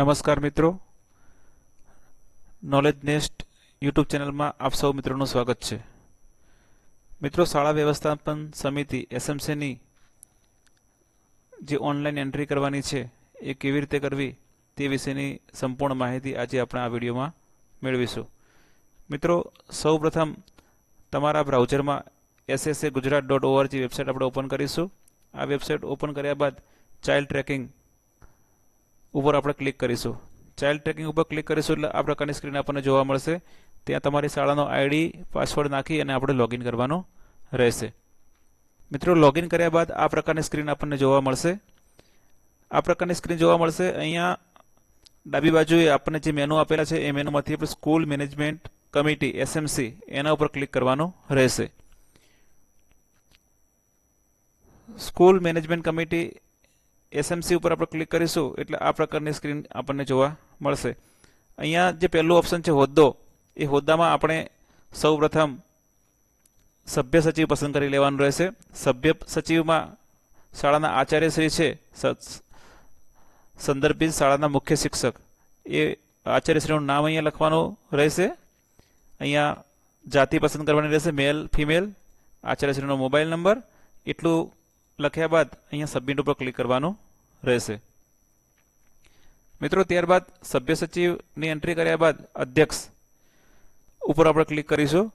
નમસ્કાર મિત્રો. Knowledge nest YouTube ચેનલમાં આપ સૌ મિત્રોનું સ્વાગત છે. મિત્રો, શાળા વ્યવસ્થાપન સમિતિ એસએમસીની જે ઓનલાઈન એન્ટ્રી કરવાની છે, એ કેવી રીતે કરવી તે વિશેની સંપૂર્ણ માહિતી આજે આપણે આ વિડીયોમાં મેળવીશું. મિત્રો સૌ પ્રથમ તમારા બ્રાઉઝરમાં SSA Gujarat dot org website આપણે ઓપન કરીશું. આ વેબસાઇટ ઓપન કર્યા બાદ ચાઇલ્ડ ટ્રેકિંગ ઉપર આપણે ક્લિક કરીશું. ચાઇલ્ડ ટ્રેકિંગ ઉપર ક્લિક કરીશું એટલે આ પ્રકારની સ્ક્રીન આપણને જોવા મળશે. ત્યાં તમારી શાળાનો આઈડી પાસવર્ડ નાખી અને આપણે લોગિન કરવાનું રહેશે. મિત્રો લોગિન કર્યા બાદ આ પ્રકારની સ્ક્રીન આપણને જોવા મળશે. આ પ્રકારની સ્ક્રીન જોવા મળશે. અહીંયા ડાબી બાજુએ આપણને જે મેનુ આપેલા છે, એ મેનુમાંથી આપણે સ્કૂલ મેનેજમેન્ટ કમિટી એસએમસી એના ઉપર ક્લિક કરવાનું રહેશે. સ્કૂલ મેનેજમેન્ટ કમિટી એસએમસી ઉપર આપણે ક્લિક કરીશું, એટલે આ પ્રકારની સ્ક્રીન આપણને જોવા મળશે. અહીંયા જે પહેલું ઓપ્શન છે હોદ્દો, એ હોદ્દામાં આપણે સૌપ્રથમ સભ્ય સચિવ પસંદ કરી લેવાનું રહેશે. સભ્ય સચિવમાં શાળાના આચાર્યશ્રી છે સંદર્ભિત શાળાના મુખ્ય શિક્ષક. એ આચાર્યશ્રીનું નામ અહીંયા લખવાનું રહેશે. અહીંયા જાતિ પસંદ કરવાની રહેશે મેલ ફિમેલ આચાર્યશ્રીનો મોબાઈલ નંબર એટલું લખ્યા બાદ અહીંયા સબમિટ ઉપર ક્લિક કરવાનું રહેશે. મિત્રો, ત્યારબાદ સભ્ય સચિવની એન્ટ્રી કર્યા બાદ અધ્યક્ષ ઉપર આપણે ક્લિક કરીશું.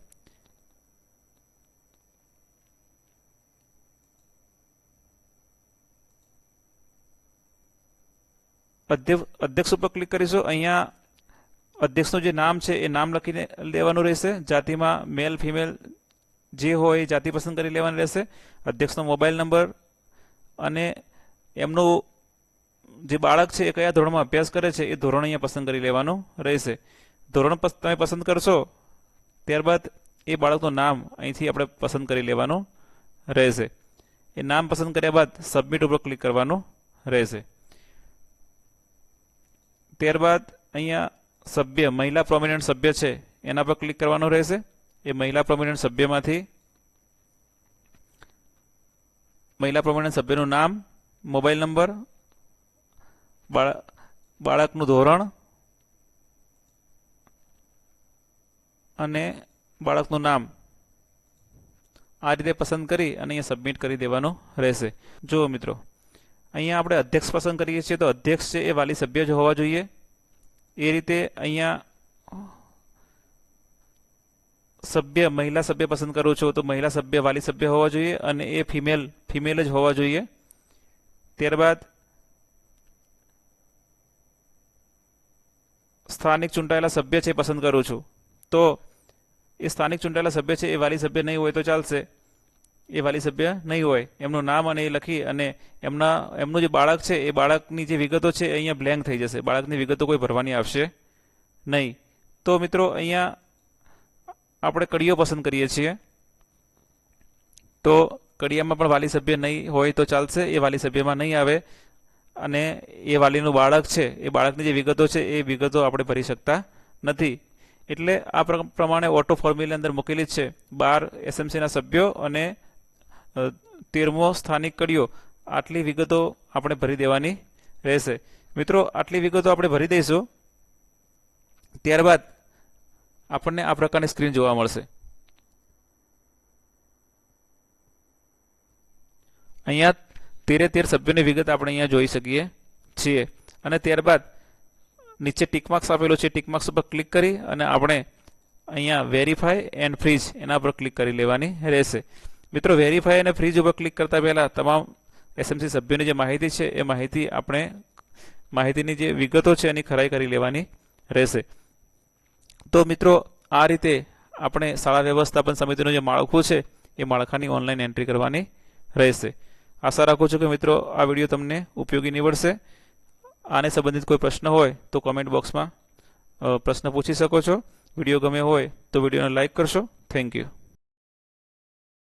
અધ્ય- અધ્યક્ષ ઉપર ક્લિક કરીશું. અહીંયા અધ્યક્ષનું જે નામ છે, એ નામ લખીને લેવાનું રહેશે. જાતિમાં મેલ ફિમેલ જે હોય જાતિ પસંદ કરી લેવાની રહેશે. અધ્યક્ષનો મોબાઈલ નંબર અને એમનું જે બાળક છે એ કયા ધોરણમાં અભ્યાસ કરે છે, એ ધોરણ અહીંયા પસંદ કરી લેવાનું રહેશે. ધોરણ તમે પસંદ કરશો, ત્યારબાદ એ બાળકનું નામ અહીંથી આપણે પસંદ કરી લેવાનું રહેશે. એ નામ પસંદ કર્યા બાદ સબમિટ ઉપર ક્લિક કરવાનું રહેશે. ત્યારબાદ અહીંયા સભ્ય, મહિલા પ્રોમિનન્ટ સભ્ય છે, એના પર ક્લિક કરવાનું રહેશે. એ મહિલા પ્રોમિનન્ટ સભ્યમાંથી મહિલા પ્રોમિનન્ટ સભ્યનું નામ મોબાઈલ નંબર બાળકનું ધોરણ અને બાળકનું નામ આ રીતે પસંદ કરી અને અહીંયા સબમિટ કરી દેવાનું રહેશે. જુઓ મિત્રો, અહીંયા આપણે અધ્યક્ષ પસંદ કરીએ છીએ તો અધ્યક્ષ છે એ વાલી સભ્ય જ હોવા જોઈએ. એ રીતે અહીંયા સભ્ય, મહિલા સભ્ય પસંદ કરું છું તો મહિલા સભ્ય, વાલી સભ્ય હોવા જોઈએ અને એ ફિમેલ ફિમેલ જ હોવા જોઈએ. ત્યારબાદ સ્થાનિક ચૂંટાયેલા સભ્ય છે પસંદ કરું છું. તો એ સ્થાનિક ચૂંટાયેલા સભ્ય છે એ વાલી સભ્ય નહીં હોય તો ચાલશે. એ વાલી સભ્ય નહીં હોય. એમનું નામ અને એ લખી અને એમના, એમનું જે બાળક છે એ બાળકની જે વિગતો છે અહીંયા બ્લેન્ક થઈ જશે. બાળકની વિગતો કોઈ ભરવાની આવશે નહીં. તો મિત્રો અહીંયા આપણે કડીઓ પસંદ કરીએ છીએ. તો કડિયામાં પણ વાલી સભ્ય નહીં હોય તો ચાલશે. એ વાલી સભ્યમાં નહીં આવે. અને એ વાલીનું બાળક છે, એ બાળકની જે વિગતો છે, એ વિગતો આપણે ભરી શકતા નથી. એટલે આ પ્રમાણે ઓટો ફોર્મ્યુલા અંદર મૂકેલી છે. બાર એસએમસીના સભ્યો અને તેરમો સ્થાનિક કડીઓ. આટલી વિગતો આપણે ભરી દેવાની રહેશે. મિત્રો, આટલી વિગતો આપણે ભરી દઈશું. ત્યારબાદ આપણને આ પ્રકારની સ્ક્રીન જોવા મળશે. અહીંયા તેરે તેર સભ્યોની વિગત આપણે અહીંયા જોઈ શકીએ છીએ. અને ત્યારબાદ નીચે ટિકમાર્ક્સ આપેલો છે. ટિકમાર્ક્સ ઉપર ક્લિક કરી અને આપણે અહીંયા વેરીફાઈ એન્ડ ફ્રીજ એના પર ક્લિક કરી લેવાની રહેશે. મિત્રો વેરીફાઈ અને ફ્રીજ ઉપર ક્લિક કરતા પહેલાં તમામ એસએમસી સભ્યોની જે માહિતી છે, એ માહિતી આપણે માહિતીની જે વિગતો છે, એની ખરાઈ કરી લેવાની રહેશે. તો મિત્રો, આ રીતે આપણે શાળા વ્યવસ્થાપન સમિતિનું જે માળખું છે, એ માળખાની ઓનલાઈન એન્ટ્રી કરવાની રહેશે. આશા રાખું છું કે મિત્રો આ વીડિયો તમને ઉપયોગી નીવડશે. આને સંબંધિત કોઈ પ્રશ્ન હોય તો કોમેન્ટ બોક્સમાં પ્રશ્ન પૂછી શકો છો. વીડિયો ગમે હોય તો વિડીયોને લાઇક કરશો. Thank you